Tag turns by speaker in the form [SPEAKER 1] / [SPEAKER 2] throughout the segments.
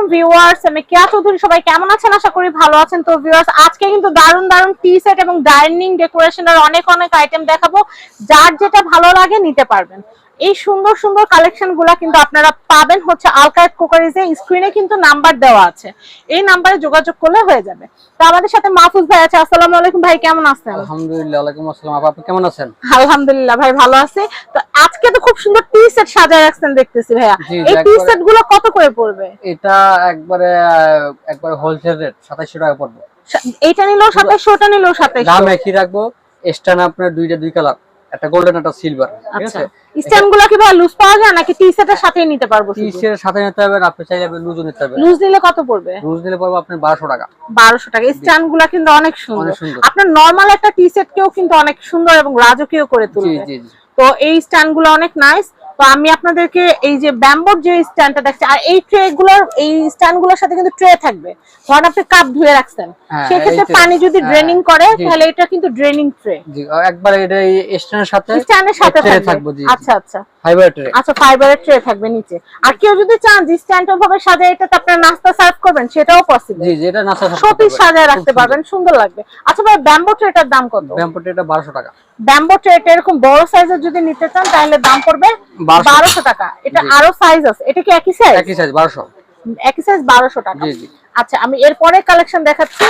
[SPEAKER 1] আলাইকুম ভিউয়ার্স, আমি কেয়া চৌধুরী, সবাই কেমন আছেন? আশা করি ভালো আছেন। তো ভিউয়ার্স, আজকে কিন্তু দারুণ দারুণ টি সেট এবং ডাইনিং ডেকোরেশনের অনেক অনেক আইটেম দেখাবো। যার যেটা ভালো লাগে নিতে পারবেন। এই সুন্দর সুন্দর কালেকশনগুলা কিন্তু আপনারা পাবেন হচ্ছে আলকায়েত কুকারিজে স্ক্রিনে কিন্তু নাম্বার দেওয়া আছে। এই নাম্বারে যোগাযোগ করলে হয়ে যাবে। তো আমাদের সাথে মাহফুজ ভাই আছে। আসসালামু আলাইকুম ভাই কেমন আছেন?
[SPEAKER 2] আলহামদুলিল্লাহ ওয়ালাইকুম আসসালাম। আপা আপনি কেমন আছেন?
[SPEAKER 1] আলহামদুলিল্লাহ ভাই ভালো আছি। তো আজকে তো খুব সুন্দর টি সেট সাজায় রাখছেন দেখতেছি ভাইয়া। এই টি সেটগুলো কত করে পড়বে?
[SPEAKER 2] এটা একবারে একবারে হোলসেল রেট সাতাশশো টাকা পড়বে।
[SPEAKER 1] এইটা নিলেও সাতাইশশো ওটা নিলেও সাতাইশশো।
[SPEAKER 2] দাম একই রাখব? স্টান আপনার দুইটা দুই কালার একটা গোল্ডেন একটা সিলভার ঠিক
[SPEAKER 1] আচ্ছা।
[SPEAKER 2] আছে?
[SPEAKER 1] স্ট্যান্ডগুলো কি ভাই লুজ পাওয়া যায় নাকি টি শার্টের সাথেই নিতে পারব
[SPEAKER 2] টি শার্টের সাথে নিতে হবে আপনি চাইলে লুজও নিতে হবে
[SPEAKER 1] লুজ নিলে কত পড়বে?
[SPEAKER 2] লুজ নিলে পড়বে আপনার 1200 টাকা।
[SPEAKER 1] 1200 টাকা। স্ট্যান্ডগুলা কিন্তু অনেক সুন্দর। আপনার নরমাল একটা টি সেট কেও কিন্তু অনেক সুন্দর এবং রাজকীয় করে তুলবে।
[SPEAKER 2] জি জি।
[SPEAKER 1] তো এই স্ট্যান্ডগুলো অনেক নাইস তো আমি আপনাদেরকে এই যে ব্যাম্বোর যে স্ট্যান্ডটা দেখছি আর এই ট্রে গুলোর এই স্ট্যান্ডগুলোর সাথে কিন্তু ট্রে থাকবে। ধরেন আপনি কাপ ধুয়ে রাখছেন।
[SPEAKER 2] হ্যাঁ,
[SPEAKER 1] সেক্ষেত্রে পানি যদি
[SPEAKER 2] হ্যাঁ,
[SPEAKER 1] ড্রেনিং করে তাহলে এটা কিন্তু ড্রেনিং ট্রে
[SPEAKER 2] একবার এটা এই স্ট্যান্ডের সাথে
[SPEAKER 1] স্ট্যান্ডের সাথে থাকবে। আচ্ছা আচ্ছা।
[SPEAKER 2] ফাইবার ট্রে
[SPEAKER 1] আচ্ছা ফাইবারের ট্রে থাকবে নিচে। আর কেউ যদি চান যে স্ট্যান্ড ভাবে সাজায় এটাতে আপনার নাস্তা সার্ভ করবেন সেটাও পসিবল
[SPEAKER 2] জি যেটা নাস্তা
[SPEAKER 1] শোপিস সাজায় রাখতে পারবেন সুন্দর লাগবে। আচ্ছা ভাই ব্যাম্বো ট্রেটার দাম কত?
[SPEAKER 2] ব্যাম্পো এটা বারোশো টাকা।
[SPEAKER 1] ব্যাম্বো ট্রেটা এরকম বড় সাইজের যদি নিতে চান তাহলে দাম পড়বে
[SPEAKER 2] 1200
[SPEAKER 1] বারোশো টাকা। এটা আরও সাইজ আছে। এটা কি একই সাইজ
[SPEAKER 2] একই সাইজ বারোশো।
[SPEAKER 1] একই সাইজ বারোশো টাকা।
[SPEAKER 2] জি জি।
[SPEAKER 1] আচ্ছা আমি এরপরে কালেকশন দেখাচ্ছি।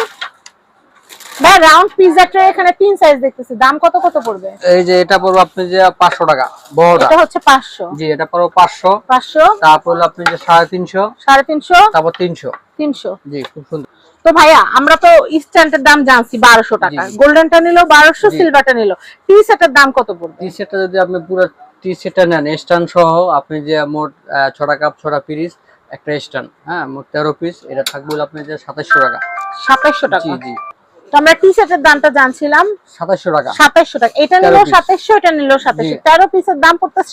[SPEAKER 1] ভাই রাউন্ড পিজা ট্রে এখানে তিন সাইজ দেখতেছি। দাম কত কত পড়বে?
[SPEAKER 2] এই যে এটা পড়বে আপনি যে পাঁচশো টাকা বড়টা।
[SPEAKER 1] এটা হচ্ছে পাঁচশো।
[SPEAKER 2] জি এটা পড়বে পাঁচশো।
[SPEAKER 1] পাঁচশো।
[SPEAKER 2] তারপর আপনি যে সাড়ে তিনশো
[SPEAKER 1] সাড়ে তিনশো।
[SPEAKER 2] তারপর তিনশো।
[SPEAKER 1] তিনশো।
[SPEAKER 2] জি খুব সুন্দর।
[SPEAKER 1] তো ভাইয়া আমরা তো স্ট্যান্ডের দাম জানছি বারোশো টাকা।
[SPEAKER 2] জি।
[SPEAKER 1] গোল্ডেনটা নিলো বারোশো
[SPEAKER 2] জি।
[SPEAKER 1] সিলভারটা নিলো। টি সেটের দাম কত পড়বে?
[SPEAKER 2] টি সেটটা যদি আপনি পুরো টি সেটটা নেন স্ট্যান্ড সহ আপনি যে মোট ছটা কাপ ছটা পিস একটা স্ট্যান্ড হ্যাঁ মোট তেরো পিস এটা থাকবে আপনি যে সাতাশশো টাকা।
[SPEAKER 1] সাতাইশশো টাকা?
[SPEAKER 2] জি জি।
[SPEAKER 1] আমরা টি সেটের দামটা জানছিলাম।
[SPEAKER 2] সাতাশশো টাকা।
[SPEAKER 1] টাকা। এটা
[SPEAKER 2] 13
[SPEAKER 1] নিলেও এটা। তেরো পিসের দাম পড়তেছে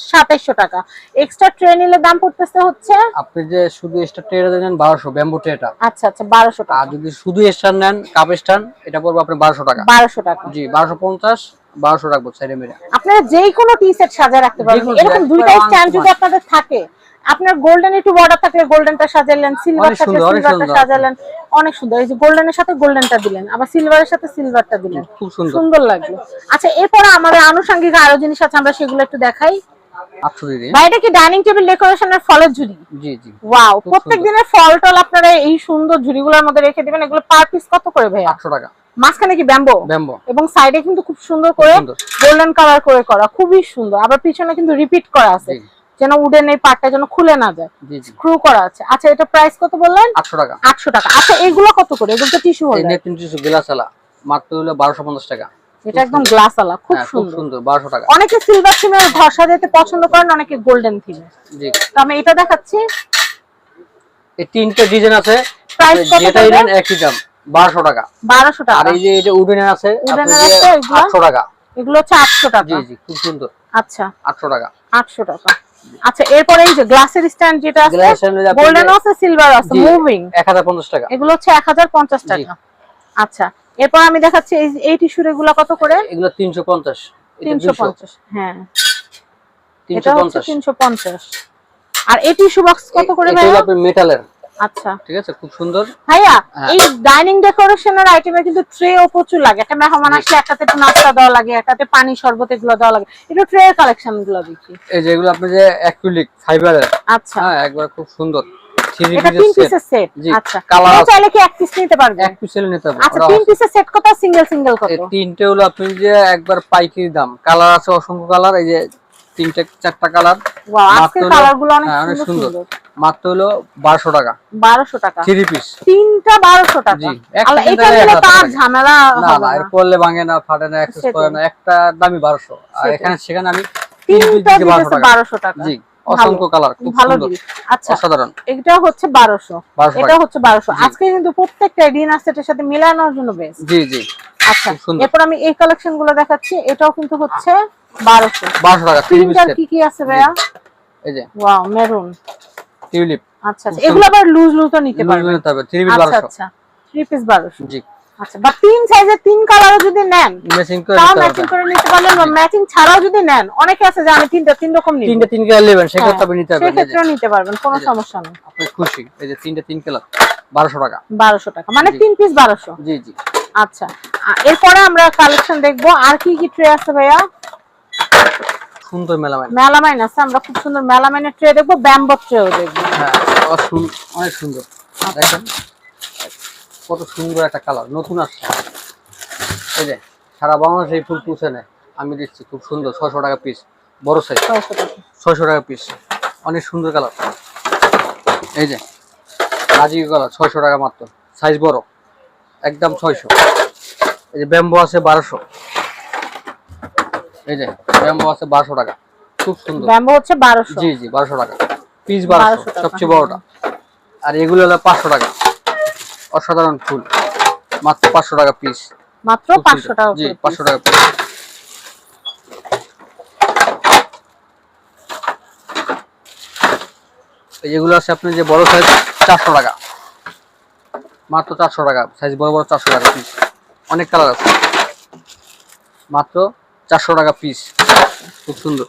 [SPEAKER 1] টাকা। এক্সট্রা ট্রে নিলে দাম পড়তেছে হচ্ছে?
[SPEAKER 2] আপনি যে শুধু ট্রেটা নেন বারোশো ব্যাম্বু ট্রেটা
[SPEAKER 1] আচ্ছা আচ্ছা
[SPEAKER 2] আর
[SPEAKER 1] টাকা।
[SPEAKER 2] যদি শুধু নেন কাপ এটা পড়বে আপনার বারোশো টাকা।
[SPEAKER 1] বারোশো টাকা।
[SPEAKER 2] জি বারোশো বারোশো রাখব মেরে
[SPEAKER 1] আপনারা যেই কোনো টি সেট সাজায় রাখতে পারবেন এরকম দুইটা স্ট্যান্ড যদি আপনাদের থাকে আপনার গোল্ডেন একটু বর্ডার থাকলে গোল্ডেনটা সাজালেন সিলভার থাকলে সিলভারটা সাজালেন অনেক সুন্দর। এই যে গোল্ডেনের সাথে গোল্ডেনটা দিলেন আবার সিলভারের সাথে সিলভারটা দিলেন।
[SPEAKER 2] খুব সুন্দর।
[SPEAKER 1] সুন্দর লাগল। আচ্ছা এরপরে আমাদের আনুষঙ্গিক আরও জিনিস আছে আমরা সেগুলো একটু দেখাই।
[SPEAKER 2] আটশো
[SPEAKER 1] এটা কি ডাইনিং টেবিল ডেকোরেশনের ফলের ঝুড়ি?
[SPEAKER 2] জি জি।
[SPEAKER 1] ওয়াও
[SPEAKER 2] খুব
[SPEAKER 1] প্রত্যেক দিনের ফল টল আপনারা এই সুন্দর ঝুড়িগুলোর মধ্যে রেখে দিবেন। এগুলো পার পিস কত করে ভাই
[SPEAKER 2] আটশো টাকা।
[SPEAKER 1] মাঝখানে কি ব্যাম্বো?
[SPEAKER 2] ব্যাম্বো।
[SPEAKER 1] এবং সাইডে কিন্তু খুব সুন্দর করে গোল্ডেন কালার করে করা খুবই সুন্দর। আবার পিছনে কিন্তু রিপিট করা আছে। যেন উডেন এই পার্টটা যেন খুলে না যায়। স্ক্রু করা আছে। আচ্ছা এটা প্রাইস কত বললেন?
[SPEAKER 2] আটশো টাকা।
[SPEAKER 1] আটশো টাকা। আচ্ছা এগুলো কত করে? এগুলো তো টিস্যু
[SPEAKER 2] এই
[SPEAKER 1] হোল্ডার
[SPEAKER 2] নেট তিনশো গ্লাস আলা মাত্র হলো বারোশো পঞ্চাশ টাকা।
[SPEAKER 1] এটা একদম গ্লাস আলা খুব
[SPEAKER 2] হ্যাঁ খুব
[SPEAKER 1] সুন্দর।
[SPEAKER 2] সুন্দর বারোশো টাকা।
[SPEAKER 1] অনেকে সিলভার থিমের ঘর সাজাতে পছন্দ করেন অনেকে গোল্ডেন থিমে
[SPEAKER 2] জি।
[SPEAKER 1] তো আমি এটা দেখাচ্ছি।
[SPEAKER 2] এই তিনটে ডিজাইন আছে। প্রাইস
[SPEAKER 1] কত?
[SPEAKER 2] নেন একই দাম। বারোশো টাকা।
[SPEAKER 1] বারোশো
[SPEAKER 2] আর
[SPEAKER 1] টাকা
[SPEAKER 2] এই যে এটা উডেনের আছে আটশো টাকা।
[SPEAKER 1] এগুলো হচ্ছে আটশো টাকা।
[SPEAKER 2] জি জি খুব সুন্দর।
[SPEAKER 1] আচ্ছা।
[SPEAKER 2] আটশো টাকা।
[SPEAKER 1] আটশো টাকা। আচ্ছা এরপরে এই যে গ্লাসের স্ট্যান্ড যেটা আছে গোল্ডেন আছে সিলভার আছে মুভিং
[SPEAKER 2] এক হাজার পঞ্চাশ টাকা।
[SPEAKER 1] এগুলো হচ্ছে এক হাজার পঞ্চাশ
[SPEAKER 2] জি।
[SPEAKER 1] টাকা। আচ্ছা এরপর আমি দেখাচ্ছি এই এই টিস্যুর এগুলো কত করে?
[SPEAKER 2] এগুলো তিনশো পঞ্চাশ।
[SPEAKER 1] তিনশো পঞ্চাশ হ্যাঁ।
[SPEAKER 2] তিনশো
[SPEAKER 1] এটা হচ্ছে
[SPEAKER 2] পঞ্চাশ।
[SPEAKER 1] তিনশো পঞ্চাশ। আর এই টিস্যু বক্স কত করে
[SPEAKER 2] এটা
[SPEAKER 1] ভাইয়া?
[SPEAKER 2] আপনার মেটালের
[SPEAKER 1] আচ্ছা।
[SPEAKER 2] ঠিক আছে খুব সুন্দর।
[SPEAKER 1] ভাইয়া
[SPEAKER 2] হ্যাঁ।
[SPEAKER 1] এই ডাইনিং ডেকোরেশনের আইটেমে কিন্তু ট্রেও প্রচুর লাগে। একটা মেহমান আসলে একটাতে একটু নাস্তা দেওয়া লাগে একটাতে পানি শরবত এগুলো দেওয়া লাগে। একটু ট্রে কালেকশনগুলো দেখি।
[SPEAKER 2] এই যে এগুলো আপনি যে অ্যাক্রিলিক ফাইবারের
[SPEAKER 1] আচ্ছা।
[SPEAKER 2] হ্যাঁ একবার খুব সুন্দর।
[SPEAKER 1] এটা তিন পিসের সেট আচ্ছা।
[SPEAKER 2] আছে।
[SPEAKER 1] চাইলে কি এক পিস নিতে পারবে?
[SPEAKER 2] এক পিসেল নিতে
[SPEAKER 1] আচ্ছা তিন পিসের সেট কত সিঙ্গেল সিঙ্গেল কত?
[SPEAKER 2] এই তিনটে হলো আপনি যে একবার পাইকারি দাম। কালার আছে অসংখ্য কালার এই যে তিনটে চারটা কালার
[SPEAKER 1] ওয়াও কালার অনেক
[SPEAKER 2] হ্যাঁ, অনেক।
[SPEAKER 1] সুন্দর।
[SPEAKER 2] মাত্র হলো বারোশো টাকা।
[SPEAKER 1] বারোশো টাকা।
[SPEAKER 2] থ্রি পিস
[SPEAKER 1] তিনটা বারোশো টাকা।
[SPEAKER 2] জি, একটা
[SPEAKER 1] এটা নিলে
[SPEAKER 2] হাজার
[SPEAKER 1] তো আর
[SPEAKER 2] টাকা।
[SPEAKER 1] ঝামেলা
[SPEAKER 2] না না
[SPEAKER 1] না।
[SPEAKER 2] এর পরলে ভাঙে না ফাটে না অ্যাক্সেস করে না। একটা দামি বারোশো। আর এখানে সেখানে আমি
[SPEAKER 1] তিনটা
[SPEAKER 2] টাকা। জি অসংখ্য কালার খুব সুন্দর।
[SPEAKER 1] আচ্ছা
[SPEAKER 2] অসাধারণ।
[SPEAKER 1] এটা হচ্ছে বারোশো।
[SPEAKER 2] 1200
[SPEAKER 1] এটা হচ্ছে বারোশো। আজকে কিন্তু প্রত্যেকটা ডিনার সেটের সাথে মিলানোর জন্য বেস্ট।
[SPEAKER 2] জি জি।
[SPEAKER 1] আচ্ছা এরপর আমি এই কালেকশনগুলো দেখাচ্ছি। এটাও কিন্তু হচ্ছে বারোশো।
[SPEAKER 2] বারোশো টাকা থ্রি
[SPEAKER 1] কি কি আছে ভাইয়া?
[SPEAKER 2] এই যে।
[SPEAKER 1] Wow maroon
[SPEAKER 2] tulip.
[SPEAKER 1] আচ্ছা আচ্ছা। এগুলো আবার লুজ লুজ তো নিতে পারবেন?
[SPEAKER 2] নিতে হবে থ্রি পিস
[SPEAKER 1] আচ্ছা
[SPEAKER 2] বারোশো।
[SPEAKER 1] আচ্ছা। থ্রি পিস বারোশো।
[SPEAKER 2] জি।
[SPEAKER 1] আচ্ছা বা তিন সাইজের তিন কালারও যদি নেন
[SPEAKER 2] ম্যাচিং করে
[SPEAKER 1] তাও ম্যাচিং করে নিতে পারলেন বা ম্যাচিং ছাড়াও যদি নেন অনেকে আছে যে আমি তিনটা তিন রকম নিব।
[SPEAKER 2] তিনটে তিন কালার নেবেন সেক্ষেত্রে আপনি নিতে পারবেন।
[SPEAKER 1] সেক্ষেত্রেও নিতে পারবেন কোনো সমস্যা নেই।
[SPEAKER 2] আপনি খুশি এই যে তিনটে তিন কালার বারোশো টাকা।
[SPEAKER 1] বারোশো টাকা মানে তিন পিস বারোশো।
[SPEAKER 2] জি জি।
[SPEAKER 1] আচ্ছা এরপরে আমরা কালেকশন দেখব আর কি কি ট্রে আছে ভাইয়া?
[SPEAKER 2] সুন্দর মেলামাইন।
[SPEAKER 1] মেলামাইন আছে আমরা খুব সুন্দর মেলামাইনের ট্রে দেখব ব্যাম্বো ট্রেও দেখব।
[SPEAKER 2] হ্যাঁ অনেক সুন্দর। দেখেন কত সুন্দর একটা কালার নতুন আসছে। এই যে সারা বাংলাদেশে এই ফুল পুষে নেয় আমি দিচ্ছি খুব সুন্দর ছশো টাকা পিস বড় সাইজ
[SPEAKER 1] টাকা।
[SPEAKER 2] টাকা পিস অনেক সুন্দর কালার এই যে রাজি কালার ছয়শো টাকা মাত্র সাইজ বড় একদম ছয়শো। এই যে ব্যাম্বো আছে বারোশো। এই যে ব্যাম্বো আছে বারোশো টাকা। খুব সুন্দর।
[SPEAKER 1] ব্যাম্বো হচ্ছে বারোশো।
[SPEAKER 2] জি জি বারোশো টাকা। পিস বারোশো
[SPEAKER 1] 1200 টাকা,
[SPEAKER 2] সবচেয়ে বড়টা। আর এগুলো হলো পাঁচশো টাকা। অসাধারণ ফুল। মাত্র পাঁচশো টাকা পিস
[SPEAKER 1] মাত্র পাঁচশো টাকা
[SPEAKER 2] জি পাঁচশো। টাকা পিস এগুলো আছে আপনি যে বড় সাইজ চারশো টাকা। মাত্র চারশো টাকা। সাইজ বড় বড় চারশো টাকা পিস অনেক কালার আছে। মাত্র চারশো টাকা পিস খুব সুন্দর।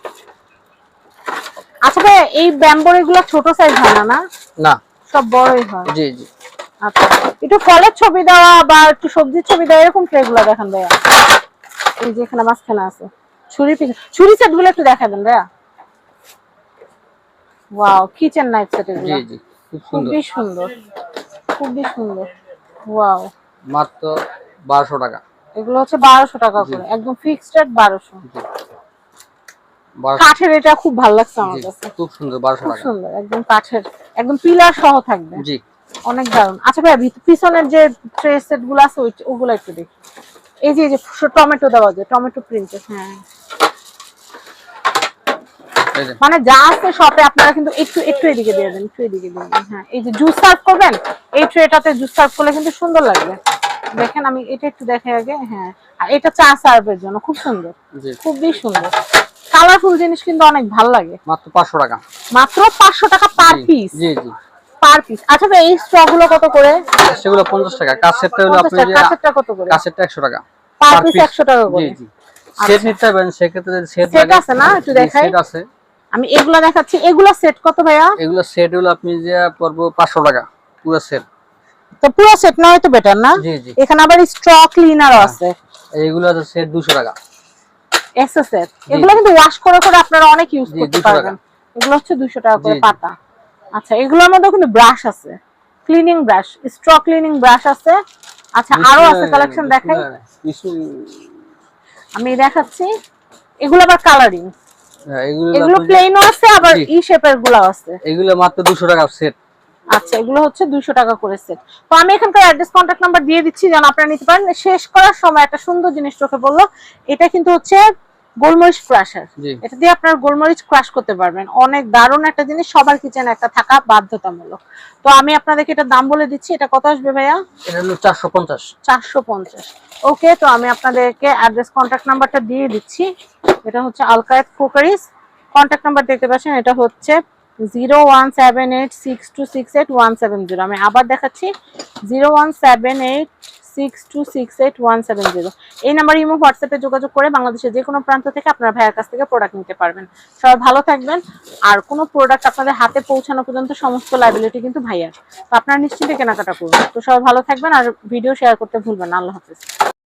[SPEAKER 1] আচ্ছা ভাই এই ব্যাম্বোর এগুলো ছোট সাইজ হয় না না?
[SPEAKER 2] না।
[SPEAKER 1] সব বড়ই হয়।
[SPEAKER 2] জি জি।
[SPEAKER 1] আচ্ছা। একটু ফলের ছবি দেওয়া বা একটু সবজির ছবি দেওয়া এরকম ট্রে গুলো দেখান ভাইয়া। এই যে এখানে মাঝখানে আছে। ছুরি পিস- ছুরি সেটগুলো একটু দেখা দেন ভাইয়া। ওয়াও কিচেন নাইফ সেট
[SPEAKER 2] জি
[SPEAKER 1] এগুলো।
[SPEAKER 2] জি জি খুব সুন্দর।
[SPEAKER 1] খুবই সুন্দর। খুবই সুন্দর। ওয়াও
[SPEAKER 2] মাত্র বারোশো টাকা।
[SPEAKER 1] এগুলো হচ্ছে বারোশো টাকা করে। একদম ফিক্সড রেট বারোশো।
[SPEAKER 2] জি বারোশো।
[SPEAKER 1] কাঠের এটা খুব ভালো লাগছে আমার কাছে।
[SPEAKER 2] খুব সুন্দর বারোশো
[SPEAKER 1] খুব
[SPEAKER 2] টাকা।
[SPEAKER 1] সুন্দর একদম কাঠের একদম পিলার সহ থাকবে।
[SPEAKER 2] জি।
[SPEAKER 1] অনেক দারুণ। আচ্ছা ভিত- পিছনের যে ট্রে সেটগুলো আছে ওগুলো একটু দেখি। এই যে এই যে টমেটো দেওয়া যায় টমেটো প্রিন্টের হ্যাঁ। মানে যা আছে শপে আপনারা কিন্তু একটু একটু এদিকে দিয়ে দেন একটু এদিকে দিয়ে দেন। হ্যাঁ এই যে জুস সার্ভ করবেন এই ট্রেটাতে জুস সার্ভ করলে কিন্তু সুন্দর লাগবে। দেখেন আমি এটা একটু দেখে আগে হ্যাঁ। আর এটা চা সার্ভের জন্য খুব সুন্দর। খুবই সুন্দর। কালারফুল জিনিস কিন্তু অনেক ভালো লাগে।
[SPEAKER 2] মাত্র পাঁচশো টাকা।
[SPEAKER 1] মাত্র পাঁচশো টাকা পার পিস?
[SPEAKER 2] জি জি।
[SPEAKER 1] Per piece. আচ্ছা ভাই এই স্টকগুলো কত করে?
[SPEAKER 2] সেগুলো পঞ্চাশ টাকা। কাছেরটা হলো আপনি
[SPEAKER 1] কাছেরটা কত করে?
[SPEAKER 2] কাছেরটা একশো টাকা।
[SPEAKER 1] Per piece
[SPEAKER 2] piece।
[SPEAKER 1] একশো টাকা করে।
[SPEAKER 2] জি সেট নিতে পারবেন সেক্ষেত্রে যদি সেট
[SPEAKER 1] Set আছে না? একটু দেখাই।
[SPEAKER 2] সেট আছে।
[SPEAKER 1] আমি এগুলা দেখাচ্ছি। এগুলা সেট কত ভাইয়া?
[SPEAKER 2] এগুলো সেট হলো আপনি যে পড়ব পাঁচশো টাকা। পুরো সেট।
[SPEAKER 1] তো পুরো সেট না হয়তো বেটার না?
[SPEAKER 2] জি জি।
[SPEAKER 1] এখানে আবার স্টক ক্লিনারও আছে।
[SPEAKER 2] এইগুলো আছে সেট দুশো টাকা।
[SPEAKER 1] এক্সেস এগুলো কিন্তু ওয়াশ করে করে আপনারা অনেক ইউজ করতে পারবেন। এগুলো হচ্ছে দুশো টাকা করে। পাতা। আচ্ছা এগুলোর মধ্যে কিন্তু ব্রাশ আছে। Cleaning brush stroke cleaning brush আছে। আচ্ছা আরও আছে কালেকশন দেখাই। আমি দেখাচ্ছি। এগুলো আবার কালারিং
[SPEAKER 2] হ্যাঁ, এগুলো
[SPEAKER 1] প্লেনও আছে আবার ই শেপেরগুলো আছে।
[SPEAKER 2] এগুলো মাত্র দুশো টাকা সেট
[SPEAKER 1] আচ্ছা এগুলো হচ্ছে দুইশো টাকা করে সেট তো আমি এখানকার অ্যাড্রেস কন্ট্যাক্ট নাম্বার দিয়ে দিচ্ছি যেন আপনারা নিতে পারেন। শেষ করার সময় একটা সুন্দর জিনিস চোখে বলল এটা কিন্তু হচ্ছে গোলমরিচ ক্রাশার এটা দিয়ে আপনার গোলমরিচ ক্রাশ করতে পারবেন। অনেক দারুণ একটা জিনিস সবার কিচেনে একটা থাকা বাধ্যতামূলক। তো আমি আপনাদেরকে এটা দাম বলে দিচ্ছি এটা কত আসবে ভাইয়া?
[SPEAKER 2] এটা হলো চারশো পঞ্চাশ।
[SPEAKER 1] চারশো পঞ্চাশ। ওকে তো আমি আপনাদেরকে অ্যাড্রেস কন্ট্যাক্ট নাম্বারটা দিয়ে দিচ্ছি। এটা হচ্ছে আলকায়েত ফোকারিস। কন্ট্যাক্ট নাম্বার দেখতে পাচ্ছেন এটা হচ্ছে zero one seven eight six two six eight one seven zero আমি আবার দেখাচ্ছি। Zero one seven eight six two six eight one seven zero এই নাম্বার ইমো, হোয়াটসঅ্যাপে যোগাযোগ করে বাংলাদেশের যে কোনো প্রান্ত থেকে আপনার ভাইয়ের কাছ থেকে প্রোডাক্ট নিতে পারবেন। সবাই ভালো থাকবেন। আর কোনো প্রোডাক্ট আপনাদের হাতে পৌঁছানো পর্যন্ত সমস্ত লাইবিলিটি কিন্তু ভাইয়ার। তো আপনারা নিশ্চিন্তে কেনাকাটা করবেন তো সবাই ভালো থাকবেন আর ভিডিও শেয়ার করতে ভুলবেন আল্লাহ হাফিজ।